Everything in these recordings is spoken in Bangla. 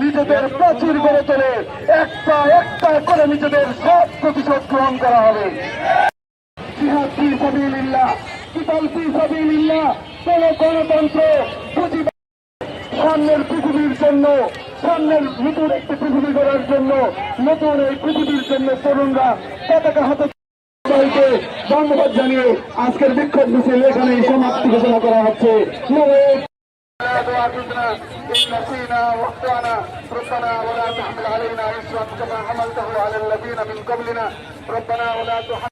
নিজেদের প্রাচীর গড়ে একটা একটা করে নিজেদের সব প্রতিশোধ গ্রহণ করা হবে। সাবিলিল্লাহ কিতাল ফি সাবিলিল্লাহ কোন গণতন্ত্র পুঁজিবাদ সামনের পৃথিবীর জন্য সামনের নতুন একটি পৃথিবী গড়ার জন্য নতুন এই পৃথিবীর জন্য তরুণরা পতাকা হাতে সবাইকে ধন্যবাদ জানিয়ে আজকের বিক্ষোভ মিছিল এখানে সমাপ্তি ঘোষণা করা হচ্ছে নমস্কার لا تؤاخذنا إن نسينا واخطأنا ربنا ولا تحمل علينا إصرا كما حملته على الذين من قبلنا ربنا ولا تحمل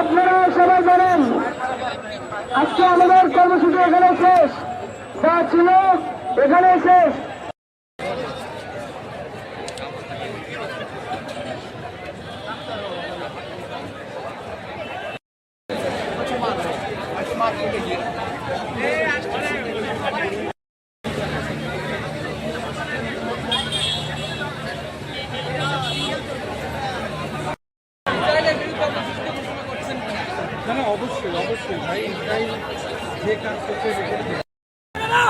আপনারা সবাই জানেন আজকে আমাদের কর্মসূচি এখানে শেষ যা ছিল এখানে শেষ। না অবশ্যই অবশ্যই ভাই এটাই যে কাজ করছে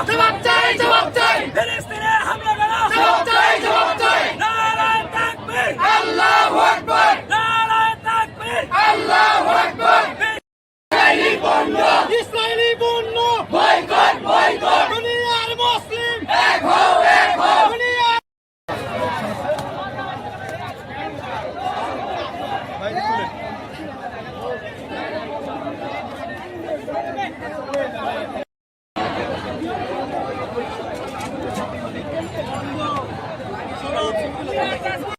জবাব চাই জবাব চাই। হামলা জবাব চাই, জবাব Yeah.